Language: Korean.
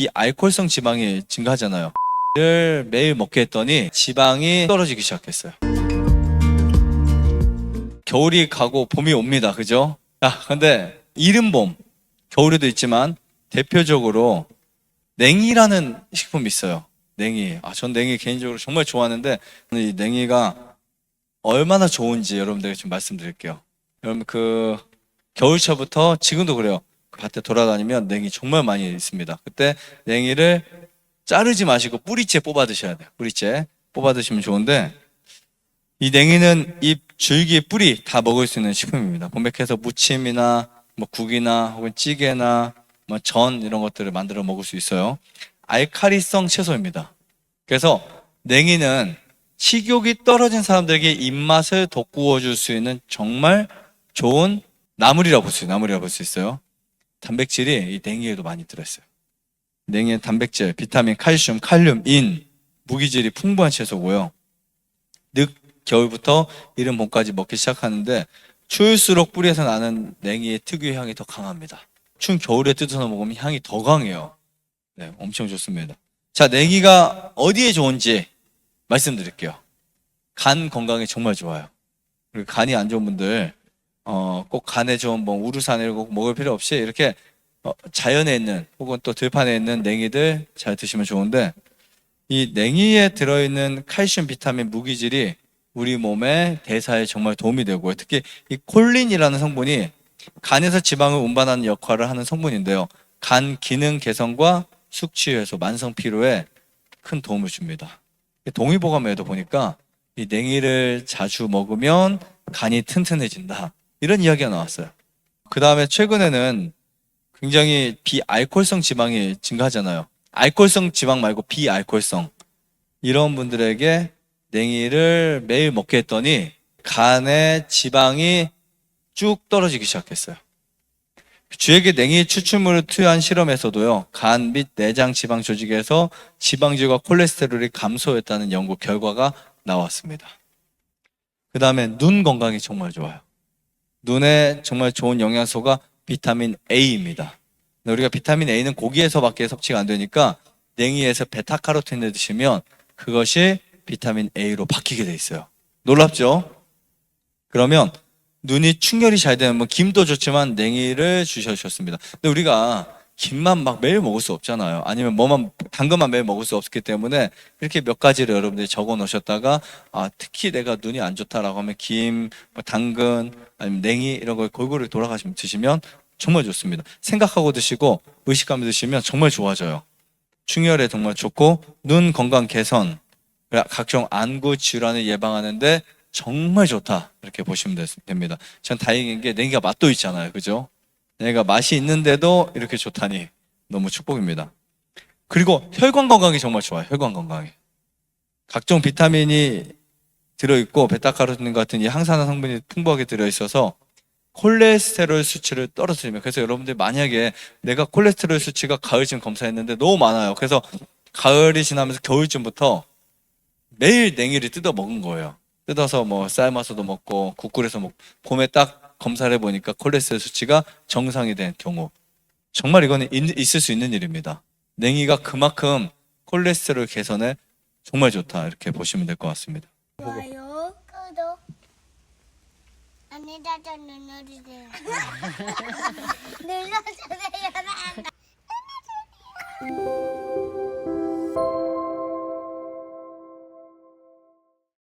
비알코올성 지방이 증가하잖아요. 를 매일 먹게 했더니 지방이 떨어지기 시작했어요. 겨울이 가고 봄이 옵니다. 그죠? 아, 근데 이른 봄, 겨울에도 있지만 대표적으로 냉이라는 식품이 있어요. 냉이. 아, 전 냉이 개인적으로 정말 좋아하는데 이 냉이가 얼마나 좋은지 여러분들에게 좀 말씀드릴게요. 여러분 그 겨울철부터 지금도 그래요. 그 밭에 돌아다니면 냉이 정말 많이 있습니다. 그때 냉이를 자르지 마시고 뿌리째 뽑아 드셔야 돼요. 뿌리째 뽑아 드시면 좋은데 이 냉이는 잎, 줄기, 뿌리 다 먹을 수 있는 식품입니다. 본백해서 무침이나 뭐 국이나 혹은 찌개나 뭐 전 이런 것들을 만들어 먹을 수 있어요. 알카리성 채소입니다. 그래서 냉이는 식욕이 떨어진 사람들에게 입맛을 돋구어 줄 수 있는 정말 좋은 나물이라고 볼 수 있어요. 나물이라고 볼 수 있어요. 단백질이 이 냉이에도 많이 들어있어요. 냉이의 단백질, 비타민, 칼슘, 칼륨, 인, 무기질이 풍부한 채소고요. 늦 겨울부터 이른 봄까지 먹기 시작하는데 추울수록 뿌리에서 나는 냉이의 특유의 향이 더 강합니다. 추운 겨울에 뜯어서 먹으면 향이 더 강해요. 네, 엄청 좋습니다. 자, 냉이가 어디에 좋은지 말씀드릴게요. 간 건강에 정말 좋아요. 그리고 간이 안 좋은 분들 어, 꼭 간에 좋은 뭐 우루산을 꼭 먹을 필요 없이 이렇게 어, 자연에 있는 혹은 또 들판에 있는 냉이들 잘 드시면 좋은데 이 냉이에 들어있는 칼슘, 비타민, 무기질이 우리 몸의 대사에 정말 도움이 되고요. 특히 이 콜린이라는 성분이 간에서 지방을 운반하는 역할을 하는 성분인데요. 간 기능 개선과 숙취 해소, 만성 피로에 큰 도움을 줍니다. 동의보감에도 보니까 이 냉이를 자주 먹으면 간이 튼튼해진다. 이런 이야기가 나왔어요. 그 다음에 최근에는 굉장히 비알코올성 지방이 증가하잖아요. 알코올성 지방 말고 비알코올성. 이런 분들에게 냉이를 매일 먹게 했더니 간의 지방이 쭉 떨어지기 시작했어요. 쥐에게 냉이 추출물을 투여한 실험에서도요, 간 및 내장 지방 조직에서 지방질과 콜레스테롤이 감소했다는 연구 결과가 나왔습니다. 그 다음에 눈 건강이 정말 좋아요. 눈에 정말 좋은 영양소가 비타민 A입니다. 우리가 비타민 A는 고기에서밖에 섭취가 안 되니까 냉이에서 베타카로틴을 드시면 그것이 비타민 A로 바뀌게 돼 있어요. 놀랍죠? 그러면 눈이 충혈이 잘 되면 뭐 김도 좋지만 냉이를 주셔주셨습니다. 근데 우리가 김만 막 매일 먹을 수 없잖아요. 아니면 뭐만 당근만 매일 먹을 수 없기 때문에 이렇게 몇 가지를 여러분들이 적어 놓으셨다가 아 특히 내가 눈이 안 좋다라고 하면 김, 뭐 당근, 아니면 냉이 이런 걸 골고루 돌아가시면 드시면 정말 좋습니다. 생각하고 드시고 의식하며 드시면 정말 좋아져요. 충혈에 정말 좋고 눈 건강 개선, 각종 안구 질환을 예방하는데 정말 좋다 이렇게 보시면 됐- 됩니다. 전 다행인 게 냉이가 맛도 있잖아요, 그죠? 냉이가 맛이 있는데도 이렇게 좋다니 너무 축복입니다. 그리고 혈관 건강이 정말 좋아요. 혈관 건강이 각종 비타민이 들어있고 베타카로틴 같은 이 항산화 성분이 풍부하게 들어있어서 콜레스테롤 수치를 떨어뜨리면 그래서 여러분들 만약에 내가 콜레스테롤 수치가 가을쯤 검사했는데 너무 많아요. 그래서 가을이 지나면서 겨울쯤부터 매일 냉이를 뜯어 먹은 거예요. 뜯어서 뭐 삶아서도 먹고 국끓여서 먹고 봄에 딱 검사를 해보니까 콜레스테롤 수치가 정상이 된 경우 정말 이거는 있- 있을 수 있는 일입니다. 냉이가 그만큼 콜레스테롤 개선에 정말 좋다 이렇게 보시면 될 것 같습니다. 좋아요, 구독. 눌러주세요. 눌러주세요. 눌러주세요.